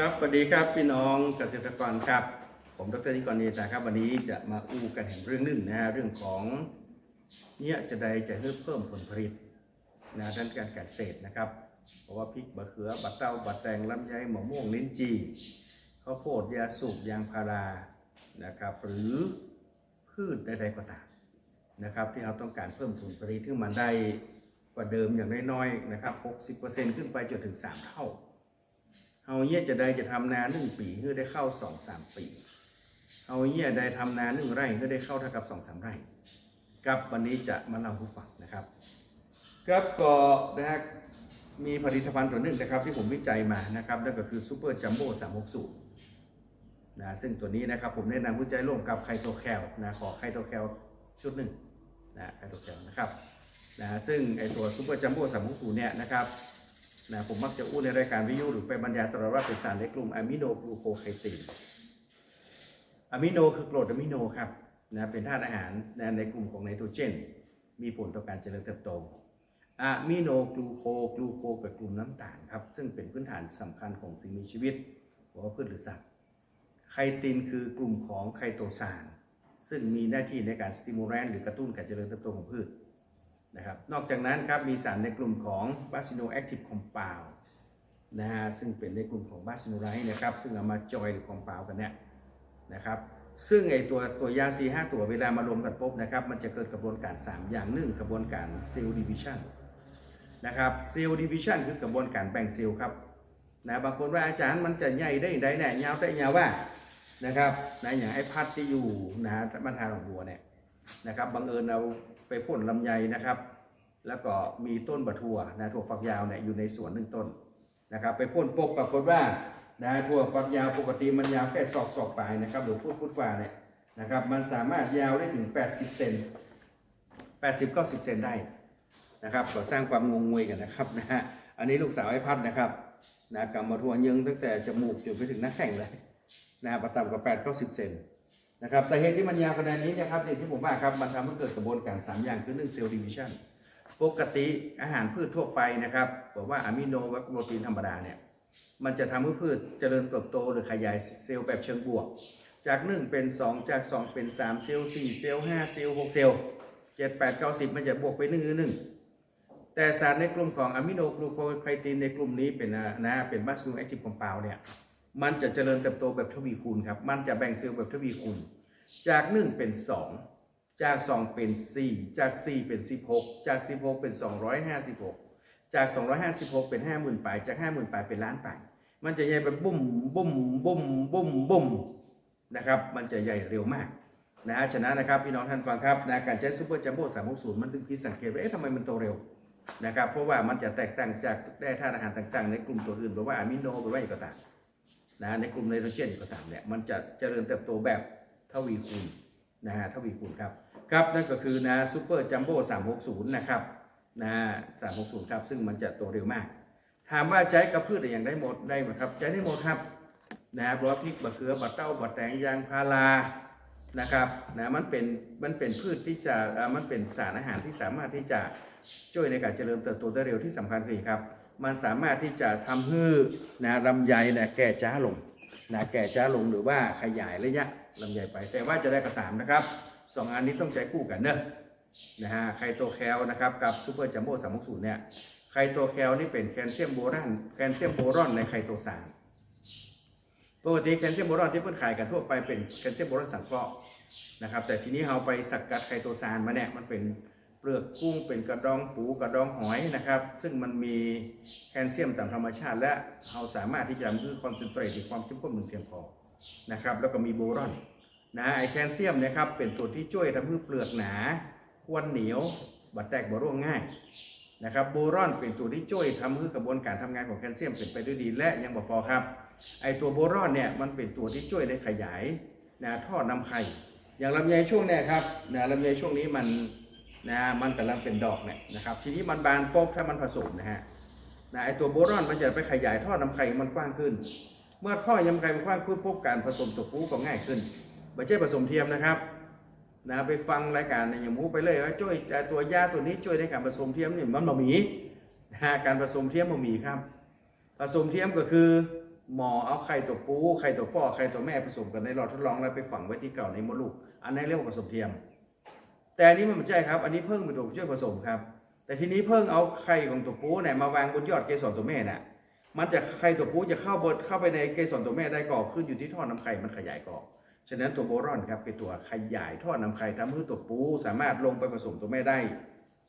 ครับสวัสดีครับพี่น้องเกษตรกรครับ ผมดรนิกรเนตาครับ วันนี้จะมาอู้กันแห่งเรื่องหนึ่งนะเรื่องของเนี่ยจะได้จะเพิ่มเพิ่มผลผลิตนะด้านการเกษตรนะครับ เพราะว่าพริกบะเขือ บัตเต้าบัตแตงลำไยหมะม่วงลิ้นจี่ข้าวโพดยาสูบยางพารานะครับ หรือพืชใดๆก็ตามนะครับ ที่เราต้องการเพิ่มผลผลิตที่มันได้กว่าเดิมอย่างน้อยๆนะครับ 60%ขึ้นไปจนถึง 3 เท่า เฮาเยี่ยจะได้จะทำนาหนึ่งปีเพื่อได้เข้าสองสามปีเฮาเยี่ยได้ทำนาหนึ่งไร่เพื่อได้เข้าเท่ากับสองสามไร่ครับวันนี้จะมาเล่าให้ฟังนะครับครับก็นะฮะมีผลิตภัณฑ์ตัวหนึ่งนะครับที่ผมวิจัยมานะครับนั่นก็คือซูเปอร์จัมโบ้สามหกสูนะซึ่งตัวนี้นะครับผมแนะนำวิจัยร่วมกับไคโตแคลนะขอไคโตแคลชุดหนึ่งนะไคโตแคลนะครับนะซึ่งไอตัวซูเปอร์จัมโบ้สามหกสูเนี่ยนะครับ นะผมมักจะอู้ในรายการวิทยุหรือไปบรรยายตลอดว่าเป็นสารในกลุ่มอะมิโนกลูโคไคตินอะมิโนคือกรดอะมิโนครับนะเป็นธาตุอาหารนะในกลุ่มของไนโตรเจน มีผลต่อการเจริญเติบโตอะมิโนกลูโคกลูโคกับกลุ่มน้ำตาลครับซึ่งเป็นพื้นฐานสำคัญของสิ่งมีชีวิตหรือว่าพืชหรือสัตว์ไคตินคือกลุ่มของไคโตซานซึ่งมีหน้าที่ในการสติมูแลนหรือกระตุ้นการเจริญเติบโตของพืช นะครับ นอกจากนั้นครับมีสารในกลุ่มของ b a s i n o active compound นะฮะซึ่งเป็นในกลุ่มของ b a s i n o l i t e นะครับ ซึ่งเอามาจอยหรือ compound กันเนี่ยนะครับ ซึ่งไอตัวตัวยา C5 ตัวเวลามารวมกันปุ๊บนะครับ มันจะเกิดกระบวนการ 3 อย่างหนึ่งกระบวนการเซลล์ดิวิชันนะครับเซลล์ดิวิชันคือกระบวนการแบ่งเซลล์ครับนะบางคนว่าอาจารย์มันจะใหญ่ได้ได้แน่ยาวได้ยาวว่านะครับนะอย่างไอ้พัดที่อยู่นะบรรทาของบัวเนี่ย นะครับบังเอิญเราไปพ่นลำไยนะครับ แล้วก็มีต้นบะทั่วนะถั่วฝักยาวเนี่ยอยู่ในสวนหนึ่งต้นนะครับ ไปพ่นปกปรากฏว่านะถั่วฝักยาวปกติมันยาวแค่ศอกศอกปลายนะครับหรือพูดพูดกว่าเนี่ยนะครับมันสามารถยาวได้ถึง 80 เซน80 90 เซนได้นะครับก็สร้างความงงงวยกันนะครับนะฮะอันนี้ลูกสาวไอ้พัดนะครับนะกำมาทั่วยิงตั้งแต่จมูกจนไปถึงหน้าแข้งเลยนะประต่ำกว่า8 90 เซน นะครับสาเหตุที่มันยาวขนาดนี้นะครับอย่างที่ผมว่าครับมันทำให้เกิดกระบวนการ 3 อย่างคือหนึ่งเซลล์ดิวิชันปกติอาหารพืชทั่วไปนะครับบอกว่าอะมิโนและโปรตีนธรรมดาเนี่ยมันจะทำให้พืชเจริญเติบโตหรือขยายเซลล์แบบเชิงบวก จาก 1 เป็น 2 จาก 2 เป็น 3 เซลล์4เซลล์5เซลล์6เซลล์7 8 9 10 มันจะบวกไป1 1แต่สารในกลุ่มของอะมิโนกลูโคไคตินในกลุ่มนี้เป็นนะเป็นบัสซูแอคทีฟคอมเพลเนี่ย มันจะเจริญเติบโตแบบทวีคูณครับ มันจะแบ่งเซลล์แบบทวีคูณ จาก1เป็น 2 จาก 2 เป็น 4 จาก 4 เป็น 16 จาก 16 เป็น 256 จาก 256 เป็น 50,000ปลาย จาก 50,000ปลายเป็นล้านปลาย มันจะใหญ่แบบบุ้มบุ้มบุ้มบุ้มบุ้มนะครับ มันจะใหญ่เร็วมากนะฮะฉะนั้นนะครับพี่น้องท่านฟังครับนะการใช้ซูเปอร์จัมโบ้360มันถึงพิสังเกตว่าเอ๊ะทำไมมันโตเร็วนะครับเพราะว่ามันจะแตกต่างจากแร่ธาตุอาหารต่างๆ ในกลุ่มตัวอื่นหรือว่าอะมิโนหรือว่าอะไรก็ตาม นะในกลุ่มไนโตรเจนก็ตามเนี่ยมันจะเจริญเติบโตแบบทวีคูณนะฮะทวีคูณครับครับนั่นก็คือนะซูเปอร์จัมโบ้360นะครับนะ360ครับซึ่งมันจะโตเร็วมาก ถามว่าใช้กับพืชอย่างได้หมดได้ไหมครับใช้ได้หมดครับนะเพราะว่าพริกบะเขือบะเต้าบะแตงยางพารานะครับนะมันเป็นมันเป็นพืชที่จะมันเป็นสารอาหารที่สามารถที่จะช่วยในการเจริญเติบโตได้เร็วที่สำคัญคือครับ มันสามารถที่จะทำให้นะลำไยเนี่ยแก่จ้าลงนะแก่ช้าลงหรือว่าขยายระยะลำไยไป แต่ว่าจะได้กระตามนะครับสองอันนี้ต้องใจคู่กันเนอะนะฮะไคโตแคลนะครับกับซูเปอร์จัมโบ้สามกศูนย์เนี่ยไคโตแคลนี่เป็นแคลเซียมโบรอนแคลเซียมโบรอนในไคโตซานปกติแคลเซียมโบรอนที่เพื่อนขายกันทั่วไปเป็นแคลเซียมโบรอนสังเคราะห์นะครับแต่ทีนี้เราไปสกัดไคโตซานมาเนี่ยมันเป็น เปลือกกุ้งเป็นกระดองปูกระดองหอยนะครับ ซึ่งมันมีแคลเซียมตามธรรมชาติ และเราสามารถที่จะทำให้คอนเซนเทรตความเข้มข้นมันเพียงพอนะครับ แล้วก็มีโบรอนนะไอแคลเซียมนะครับเป็นตัวที่ช่วยทำให้เปลือกหนาควนเหนียวบัดแตกบ่ร่วงง่ายนะครับโบรอนเป็นตัวที่ช่วยทำให้กระบวนการทำงานของแคลเซียมเป็นไปด้วยดีและยังบ่พอครับไอตัวโบรอนเนี่ยมันเป็นตัวที่ช่วยในขยายนะท่อนำไข่อย่างลำไยช่วงเนี้ยครับนะลำไยช่วงนี้มัน นะมันกำลังเป็นดอกเนี่ยนะครับ ทีนี้มันบานปุ๊บถ้ามันผสมนะฮะนะไอตัวโบรอนมันจะไปขยายท่อนำไข่มันกว้างขึ้น เมื่อท่อยำไข่มันกว้างขึ้นปุ๊บการผสมตัวปูก็ง่ายขึ้นไม่ใช่ผสมเทียมนะครับนะไปฟังรายการในยามูไปเลยว่าช่วยแต่ตัวยาตัวนี้ช่วยในการผสมเทียมนี่มันบะหมี่นะการผสมเทียมบะหมี่ครับ ผสมเทียมก็คือหมอเอาไข่ตัวปูไข่ตัวพ่อไข่ตัวแม่ผสมกันในหลอดทดลองแล้วไปฝังไว้ที่เก่าในมดลูก อันนี้เรียกว่าผสมเทียม แต่อันนี้มันไม่ใช่ครับ อันนี้เพิ่งเป็นตัวช่วยผสมครับ แต่ทีนี้เพิ่งเอาไข่ของตัวปูเนี่ยมาวางบนยอดเกสรตัวแม่น่ะ มันจะไข่ตัวปูจะเข้าบนเข้าไปในเกสรตัวแม่ได้ก่อขึ้นอยู่ที่ท่อน้ำไข่มันขยายก่อฉะนั้นตัวโบรอนครับเป็นตัวขยายท่อน้ำไข่ทำให้ตัวปูสามารถลงไปผสมตัวแม่ได้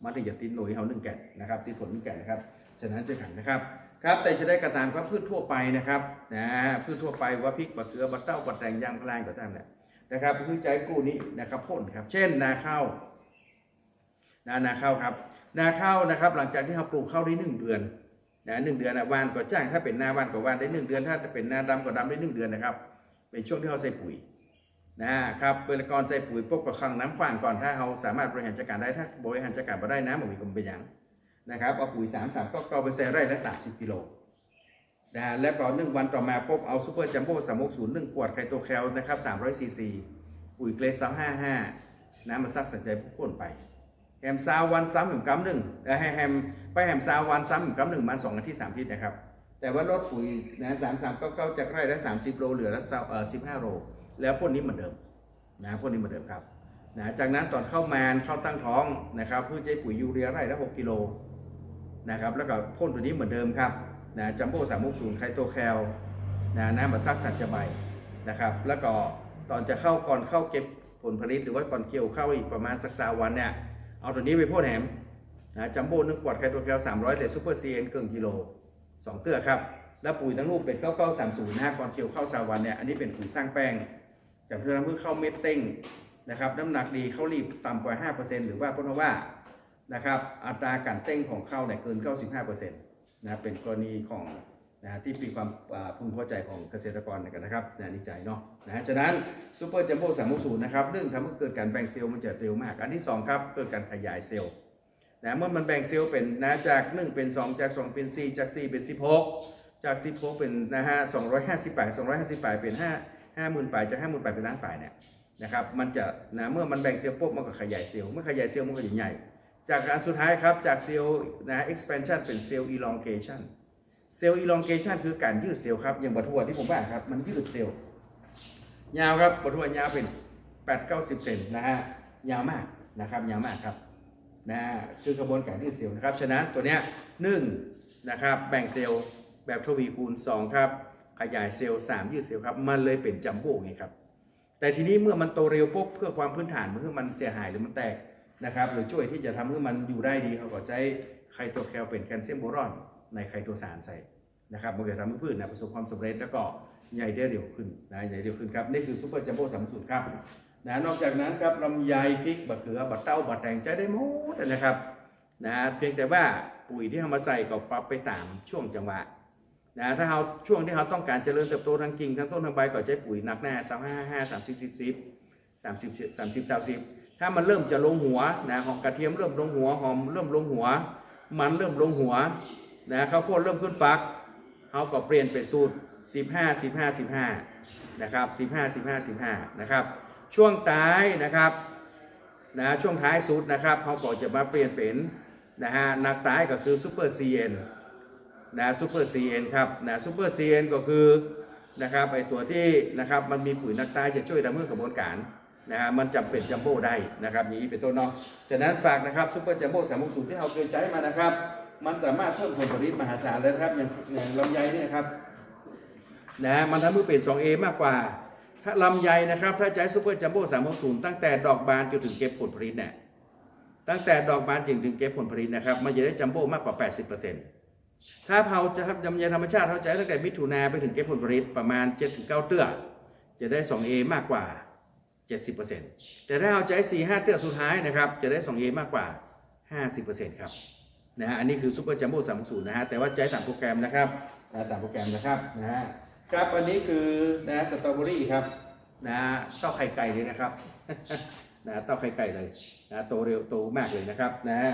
มันถึงจะติดหน่วยเขาหนึ่งแก่นนะครับติดผลหนึ่งแก่นนะครับ ฉะนั้นจะขันนะครับครับแต่จะได้กระตามก็พืชทั่วไปนะครับนะพืชทั่วไปว่าพริกบะเขือบะเต้าบะแตงยางพลางก็ตามแหละ นะครับคือใจกู้นี้นะครับพ่นครับ เช่นนาข้าวนานาข้าวครับ นาข้าวนะครับ หลังจากที่เราปลูกข้าวได้หนึ่งเดือนนะหนึ่งเดือนนะวานก็จ้างถ้าเป็นนาวันก็วานได้หนึ่งเดือน ถ้าเป็นนาดำก็ดำได้หนึ่งเดือนนะครับ เป็นช่วงที่เราใส่ปุ๋ยนะครับเวลาก่อนใส่ปุ๋ยปุ๊บก็คลังน้ำขวางก่อนถ้าเราสามารถบริหารจัดการได้ถ้าบริหารจัดการไม่ได้น้ำมันมีกลมเป็นอย่างนะครับเอาปุ๋ย3 3ก็เกาไปใส่ไร่ละ30กิโล นะฮะแล้วก็หนึ่งวันต่อมาปุ๊บเอาซูเปอร์จัมโบ้สามกศูนย์หนึ่งขวดไคโตแคลนะครับ300ซีซีปุ๋ยเกรด355น้ำมันซักสัญใจพ่นไป แฮมซาววันซ้ำหนึ่งกัมหนึ่งแล้วให้แฮมไปแฮมซาววันซ้ำหนึ่งกัมหนึ่งมันสองอาทิตย์สามอาทิตย์นะครับ แต่ว่าลดปุ๋ยนะสามสามเก้าเก้าจากไร่ละสามสิบโลเหลือละเอ่อสิบห้าโลแล้วพ่นนี้เหมือนเดิมนะพ่นนี้เหมือนเดิมครับนะจากนั้นตอนเข้ามานเข้าตั้งท้องนะครับเพื่อใช้ปุ๋ยยูเรียไร่ละหกกิโลนะครับแล้วก็พ่นตัวนี้เหมือนเดิมครับ นะจัมโบ้สามกศูนย์ไคโตแคลนะน้ำมาซักสัตว์จะใบนะครับ แล้วก็ตอนจะเข้าก่อนเข้าเก็บผลผลิตหรือว่าก่อนเกี่ยวเข้าอีกประมาณสักสาวันเนี่ย เอาตัวนี้ไปพ่นแหมนะจัมโบ้หนึ่งขวดไคโตแคล300แต่ซูเปอร์ซีเอ็นเกินกิโลสองเตื้อครับ แล้วปุ๋ยทั้งลูกเป็น9930นะฮะก่อนเกี่ยวเข้าสาวันเนี่ยอันนี้เป็นปุ๋ยสร้างแป้งจากเพื่อเพื่อเข้าเม็ดเต้งนะครับน้ำหนักดีเข้ารีบต่ำกว่า 5%หรือว่าเพนว่านะครับอัตราการเต้งของข้าวเนี่ยเกิน 95% นะเป็นกรณีของนะที่มีความพึงพอใจของเกษตรกรนะครับนะนิจัยเนาะนะฉะนั้นซูเปอร์จัมโบ้สามมุศูนย์นะครับเรื่องทำให้เกิดการแบ่งเซลล์มันจะเร็วมาก อันที่ 2 ครับ เกิดการขยายเซลล์นะเมื่อมันแบ่งเซลล์เป็นนะจาก 1 เป็น 2 จาก 2 เป็น 4 จาก 4 เป็น 16 จาก 16 เป็นนะฮะ258 258เป็น5 50,000ปลายจาก50,000ปลายเป็นล้านปลายเนี่ยนะครับมันจะนะเมื่อมันแบ่งเซลล์ปุ๊บมันก็ขยายเซลล์เมื่อขยายเซลล์มันก็จะใหญ่ จากอันสุดท้ายครับ จากเซลล์นะ expansion เป็นเซลล์ elongation เซลล์ elongation คือการยืดเซลล์ครับ อย่างบัตรทัวที่ผมว่าครับ มันยืดเซลล์ ยาวครับบัตรทัวยาวเป็น 8 9 0 เซนนะฮะ ยาวมากนะครับ ยาวมากครับนะฮะคือกระบวนการยืดเซลล์นะครับ ฉะนั้นตัวเนี้ยหนึ่งนะครับ แบ่งเซลล์แบบทวีคูณ 2 ครับ ขยายเซลล์ 3 ยืดเซลล์ครับ มันเลยเป็นจัมโบ้ไงครับ แต่ทีนี้เมื่อมันโตเร็วปุ๊บเพื่อความพื้นฐานเมื่อมันเสียหายหรือมันแตก นะครับหรือช่วยที่จะทำให้มันอยู่ได้ดีเขาก็ใช้ไคโตแคลเป็นแคลเซียมโบรอน ในไคโตสารใส่นะครับมันจะทำให้พืชนะประสบความสำเร็จแล้วก็ใหญ่ได้เร็วขึ้นนะใหญ่เร็วขึ้นครับนี่คือซูเปอร์จัมโบ้สามสูตรครับนะนอกจากนั้นครับลำไยพริกบะเขือบะเต้าบะแตงใจได้หมดนะครับนะเพียงแต่ว่าปุ๋ยที่เรามาใส่ก็ปรับไปตามช่วงจังหวะนะถ้าเราช่วงที่เราต้องการเจริญเติบโตทั้งกิ่งทั้งต้นทั้งใบก็ใช้ปุ๋ยหนักแน่สามห้าห้าสามสิบสิบสิบสามสิบสามสิบสามสิบ ถ้ามันเริ่มจะลงหัวนะหอมกระเทียมเริ่มลงหัวหอมเริ่มลงหัว มันเริ่มลงหัวนะข้าวโพดเริ่มขึ้นฟักเขาก็เปลี่ยนเป็นสูตร 15 15 15นะครับ15 15 15นะครับช่วงท้ายนะครับนะช่วงท้ายสูตรนะครับเขาก็จะมาเปลี่ยนเป็นนะฮะนักท้ายก็คือซูเปอร์ซีเอ็นนะซูเปอร์ซีเอ็นครับนะซูเปอร์ซีเอ็นก็คือนะครับไอตัวที่นะครับมันมีปุ๋ยนักท้ายจะช่วยดำเนินกระบวนการ นะฮะมันจำเป็นจัมโบ้ได้นะครับอย่างนี้เป็นต้นเนาะฉะนั้นฝากนะครับซุปเปอร์จัมโบ้สามสูตรที่เราเคยใช้มานะครับ มันสามารถเพิ่มผลผลิตมหาศาลเลยครับอย่างอย่างลำไยเนี่ยนะครับนะมันทำให้เป็น 2A มากกว่า ถ้าลำไยนะครับถ้าใช้ซุปเปอร์จัมโบ้สามสูตรตั้งแต่ดอกบานจนถึงเก็บผลผลิตเนี่ยตั้งแต่ดอกบานจนถึงเก็บผลผลิตนะครับมันจะได้จัมโบ้มากกว่า 80%ถ้าเราจะทำลำไยธรรมชาติเราใช้ตั้งแต่มิถุนาไปถึงเก็บผลผลิตประมาณ7-9เตื้อจะได้ 2A มากกว่า 70%แต่ถ้าเอาใจ4 5เตื้อสุดท้ายนะครับ จะได้ 2A มากกว่า 50%ครับนะฮะอันนี้คือซูเปอร์จัมโบ้สามสูนะฮะแต่ว่าใจต่ามโปรแกรมนะครับนะตามโปรแกรมนะครับนะฮะครับอันนี้คือนะสตรอเบอรี่ครับนะเต้าไข่ไก่เลยนะครับนะเต้าไข่ไก่เลยนะโตเร็วโตมากเลยนะครับนะฮะ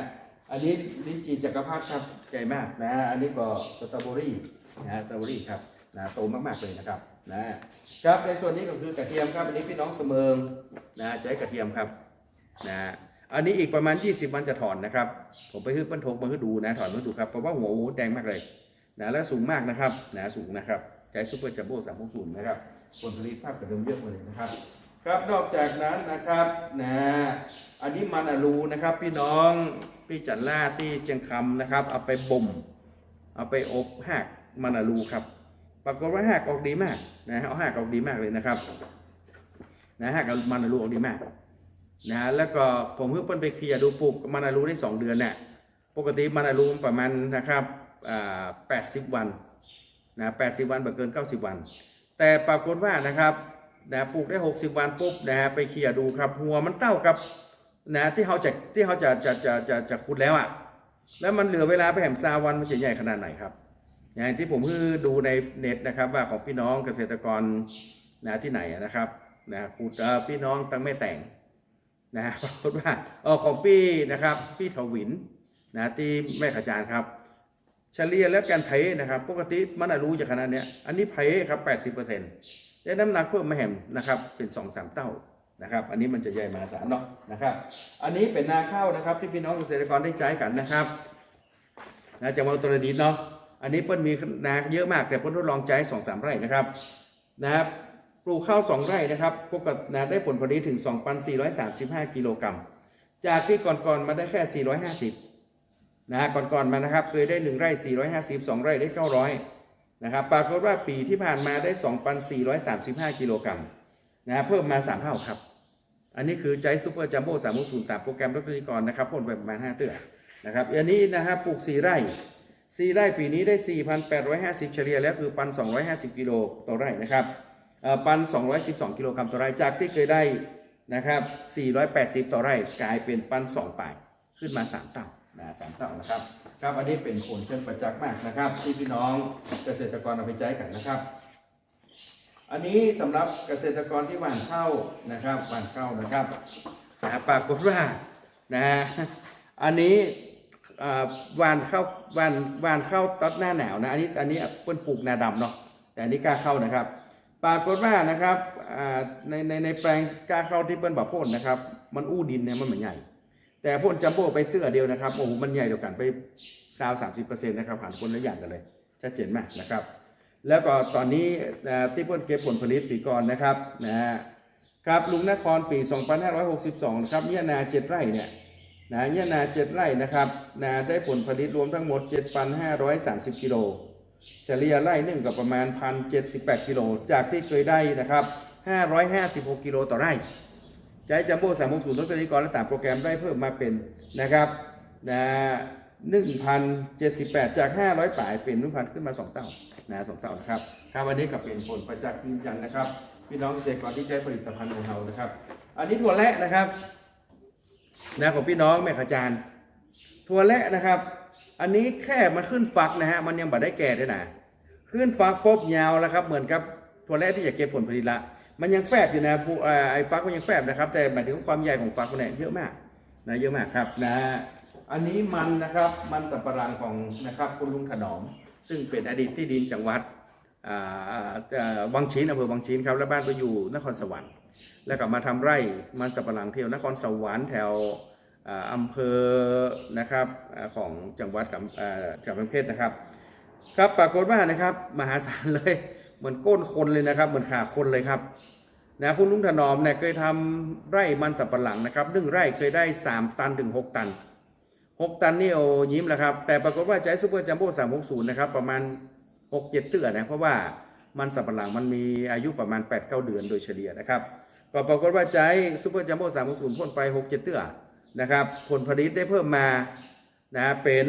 อันนี้ลิ้นจีจักรพรรดิครับใหญ่มากนะฮะอันนี้ก็สตรอเบอรี่นะสตรอเบอรี่ครับนะโตมากๆเลยนะครับ นะครับในส่วนนี้ก็คือกระเทียมครับอันนี้พี่น้องเสมิงนะใช้กระเทียมครับนะอันนี้อีกประมาณ 20 วันจะถอนนะครับ ผมไปฮื้อปั้นทงมาให้ดูนะถอนมาดูครับเพราะว่าหัวโอ้โหแดงมากเลยนะและสูงมากนะครับนะสูงนะครับใจซูเปอร์จัมโบ้สามหกศูนย์นะครับผลผลิตภาพกระเดิมเยอะเลยนะครับ ครับนอกจากนั้นนะครับนะอันนี้มันอะลูนะครับ พี่น้องพี่จันล่าที่เจียงคำนะครับ เอาไปบ่ม เอาไปอบหักมันอะลูครับ ปรากฏว่าหักออกดีมากนะเอาหักออกดีมากเลยนะครับนะหักมันอะลูออกดีมากนะแล้วก็ผมเพิ่งเพิ่นไปเคลียร์ดูปลูกมันอะลูได้ 2 เดือนเนี่ยปกติมันอะลูมันประมาณนะครับอ่า80วันนะ80วันบ่เกิน 90 วัน แต่ปรากฏว่านะครับนะปลูกได้ 60 วันปุ๊บนะฮะไปเคลียร์ดูครับหัวมันเต้ากับนะที่เขาจะที่เขาจะจะจะจะจะขุดแล้วอะ่ะแล้วมันเหลือเวลาไปแหมซาวันมันจะใหญ่ขนาดไหนครับ อย่างที่ผมเพิ่งดูในเน็ตนะครับว่าของพี่น้องเกษตรกรนะที่ไหนนะครับนะขุดพี่น้องตั้งไม่แต่งนะปรากฏว่าเออของพี่นะครับพี่ถวินนะที่แม่ขจารครับเฉลี่ยแล้วการไถนะครับ ปกติมันน่ะรู้จากขนาดเนี้ยอันนี้ไถครับ80%ได้น้ำหนักเพิ่มมาแหมนะครับเป็น2อสามเต้านะครับ อันนี้มันจะใหญ่มหาศาลเนาะนะครับ อันนี้เป็นนาข้าวนะครับที่พี่น้องเกษตรกรได้ใช้กันนะครับนะจากเมืองอุตรดิตเนาะ อันนี้เปิ้ลมีนาเยอะมากแต่เปิ้ลทดลองใจสองสามไร่นะครับนะครับปลูกข้าวสองไร่นะครับปกตินะได้ผลผลิตถึง 2,435 กิโลกรัมจากที่ก่อนๆมาได้แค่ 450นะฮะก่อนๆมานะครับเคยได้ 1 ไร่ 450 2 ไร่ได้ 900นะครับปรากฏว่าปีที่ผ่านมาได้ 2,435 กิโลกรัมนะฮะเพิ่มมา 3 เท่าครับ อันนี้คือใจซูเปอร์จัมโบ้สามศูนย์ตามโปรแกรมรัตนิกรนะครับพ่นไปประมาณ 5 เตื้อนะครับอันนี้นะครับปลูก 4 ไร่ 4ไร่ปีนี้ได้ 4,850 เฉลี่ยแล้วคือปัน250 กิโลต่อไร่นะครับอ่อปัน212 กิโลกรัมต่อไร่จากที่เคยได้นะครับ 480 ต่อไร่กลายเป็นปัน2ป่ายขึ้นมา 3เท่านะสามเท่านะครับ ครับอันนี้เป็นผลเชิงประจักษ์มากนะครับ ที่พี่น้องเกษตรกรเอาไปใช้กันนะครับ อันนี้สำหรับเกษตรกรที่หว่านข้านะครับหว่านข้านะครับปรากฏว่านะอันนี้ วานข้าววานวานข้าวตัดหน้าหนาวนะ อันนี้อันนี้เปิ้นปลูกนาดำเนาะแต่อันนี้กล้าเข้านะครับ ปรากฏว่านะครับในในในแปลงกล้าเข้าที่เปิ้นบอกพ่นนะครับ มันอู้ดินเนี่ยมันเหมือนใหญ่ แต่พ่นจัมโบ้ไปเตื้อเดียวนะครับโอ้โหมันใหญ่เดียวกันไปซาวสามสิบเปอร์เซ็นต์นะครับผ่านคนละอย่างกันเลยชัดเจนมากนะครับ แล้วก็ตอนนี้ที่เพิ่นเก็บผลผลิตปีก่อนนะครับนะฮะครับลุงนครปี 2562นะครับเนี่ยนาเจ็ดไร่เนี่ย นะเนี่ยนาเจ็ดไร่นะครับนะได้ผลผลิตรวมทั้งหมด 7,530 กิโลเฉลี่ยไร่หนึ่งก็ประมาณ 1,078 กิโล จากที่เคยได้นะครับ 556 กิโลต่อไร่ใจจัมโบ้สามงศูนย์รถนิกรและตามโปรแกรมได้เพิ่มมาเป็นนะครับนะหนึ่งพันเจ็ดสิบแปดจากห้าร้อยป่ายเป็นหนึ่งพันขึ้นมาสองเท่านะสองเท่านะครับครับวันนี้ก็เป็นผลประจักษ์ยืนยันนะครับ พี่น้องเกษตรกรที่ใช้ผลิตภัณฑ์ของเรานะครับ อันนี้ถั่วแระนะครับ นะของพี่น้องแม่ขจารย์ถั่วแระนะครับ อันนี้แค่มันขึ้นฟักนะฮะมันยังบัได้แก่ด้วยนะขึ้นฟักปุ๊บยาวแล้วครับ เหมือนกับถั่วแระที่อยากเก็บผลผลิตละมันยังแฟบอยู่นะผู้ไอ้ฟักมันยังแฟบนะครับ แต่หมายถึงความใหญ่ของฟักมันเนี่ยเยอะมากนะเยอะมากครับนะอันนี้มันนะครับมันสับปะรังของนะครับคุณลุงถนอม ซึ่งเป็นอดีตที่ดินจังหวัดอ่าเอ่อวังชินอำเภอวังชินครับแล้วบ้านก็อยู่นครสวรรค์ แล้วก็มาทำไร่มันสับปะรังเที่ยวนครสวรรค์แถวอ่าอำเภอนะครับของจังหวัดกับจังหวัดเพชรนะครับ ครับปรากฏว่านะครับมหาศาลเลยเหมือนก้นคนเลยนะครับ เหมือนขาคนเลยครับนะคุณลุงถนอมเนี่ยเคยทำไร่มันสับปะหลังนะครับหนึ่งไร่เคยได้ 3 ตันถึง 6 ตัน 6 ตันนี่โอ้ยิ้มแล้วครับ แต่ปรากฏว่าใจซูเปอร์จัมโบ้สามหกศูนย์นะครับประมาณ 6 7เตื้อนะเพราะว่ามันสับปะหลังมันมีอายุประมาณ 8 9 เดือนโดยเฉลี่ยนะครับ ก็ปรากฏว่าใจซูเปอร์จัมโบ้สามหกศูนย์พ่นไป6 7เจ็ดเตื้อนะครับ ผลผลิตได้เพิ่มมานะเป็น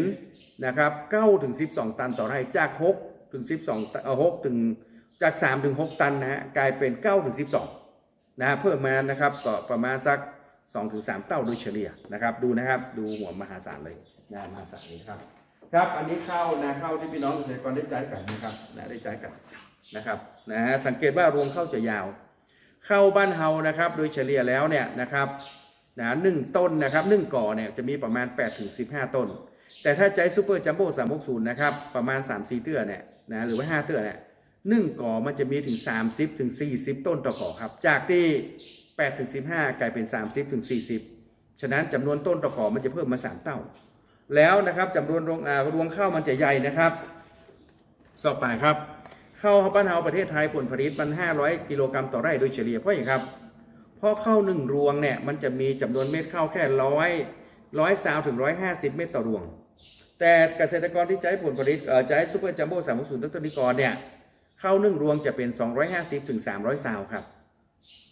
นะครับ9ถึง12ตันต่อไร่จาก6ถึง12ตันเอ่อ6ถึงจาก3ถึง6ตันนะฮะกลายเป็น9ถึง12นะฮะเพิ่มมานะครับก็ประมาณสัก2ถึง3เต้าโดยเฉลี่ยนะครับ ดูนะครับดูหัวมหาศาลเลยนะมหาศาลนี้ครับครับอันนี้ข้าวนะข้าวที่พี่น้องเกษตรกรได้ใจกันนะครับนะได้ใจกันนะครับนะฮะสังเกตว่ารวงข้าวจะยาว เข้าบ้านเฮานะครับ โดยเฉลี่ยแล้วเนี่ยนะครับนะหนึ่งต้นนะครับหนึ่งก่อเนี่ยจะมีประมาณ 8 ถึง 15 ต้น แต่ถ้าใจซูเปอร์จัมโบ้สามกศูนย์นะครับ ประมาณ 3 4 เตื้อเนี่ยนะหรือว่า 5 เตื้อเนี่ยหนึ่งก่อมันจะมีถึง 30 ถึง 40 ต้นต่อก่อครับ จากที่ 8 ถึง 15 กลายเป็น 30 ถึง 40 ฉะนั้นจำนวนต้นต่อก่อมันจะเพิ่มมา 3 เต้า แล้วนะครับจำนวนรวงอ่ารวงข้าวมันจะใหญ่นะครับ สอบไปครับ ข้าวบ้านเฮาประเทศไทยผลผลิตมัน500 กิโลกรัมต่อไร่โดยเฉลี่ยเพราะอย่างครับ เพราะข้าวหนึ่งรวงเนี่ยมันจะมีจำนวนเม็ดข้าวแค่ร้อยร้อยสาวถึงร้อยห้าสิบเม็ดต่อรวง แต่เกษตรกรที่ใช้ผลผลิตใช้ซูเปอร์จัมโบ้สามศูนย์ต้นนิกรเนี่ยข้าวหนึ่งรวงจะเป็น 250ถึง300ซาวครับ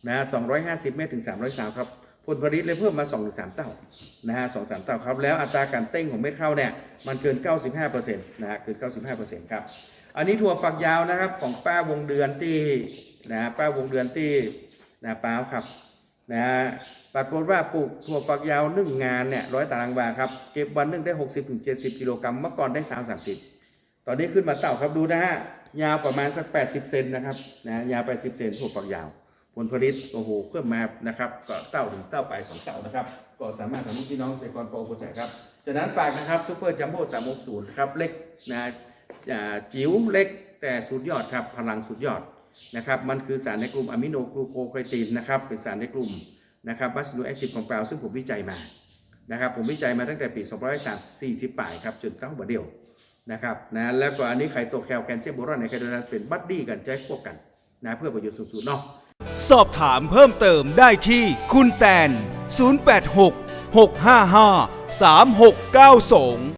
นะ250 เม็ดถึง 300ซาวครับผลผลิตเลยเพิ่มมา2ถึง3เท่านะฮะ2 3เท่าครับ แล้วอัตราการเต้งของเม็ดข้าวเนี่ยมันเกิน 95%นะฮะเกิน 95%ครับ อันนี้ถั่วฝักยาวนะครับ ของป้าวงเดือนที่นะป้าวงเดือนที่นะป้าครับนะปรากฏว่าปลูกถั่วฝักยาวหนึ่งงานเนี่ยร้อยตารางวาครับเก็บวันนึงได้60ถึง70กิโลกรัมเมื่อก่อนได้3 30ตอนนี้ขึ้นมาเต่าครับดูนะฮะยาวประมาณสัก80เซนนะครับนะยาว80เซนถั่วฝักยาวผลผลิตโอ้โหเพิ่มมานะครับก็เต่าถึงเต่าไปสองเต่านะครับก็สามารถทำให้พี่น้องเกษตรกรโปรโปรเจครับจากนั้นฝากนะครับซูเปอร์จัมโบ้สามหกศูนย์ครับเล็กนะ จิ๋วเล็กแต่สุดยอดครับพลังสุดยอดนะครับมันคือสารในกลุ่มอะมิโนกลูโคไคตินนะครับเป็นสารในกลุ่มนะครับบัสโนแอคทีฟของเปล่าซึ่งผมวิจัยมานะครับผมวิจัยมาตั้งแต่ปี 2540ป่ายครับจนเต้าบดเดียวนะครับนะแล้วก็อันนี้ไข่ตัวแคลแคนเซียมโบรอนในไคโดนันเป็นบัดดี้กันใช้ควบกันนะเพื่อประโยชน์สูงสุดเนาะสอบถามเพิ่มเติมได้ที่คุณแตน 086 655 3692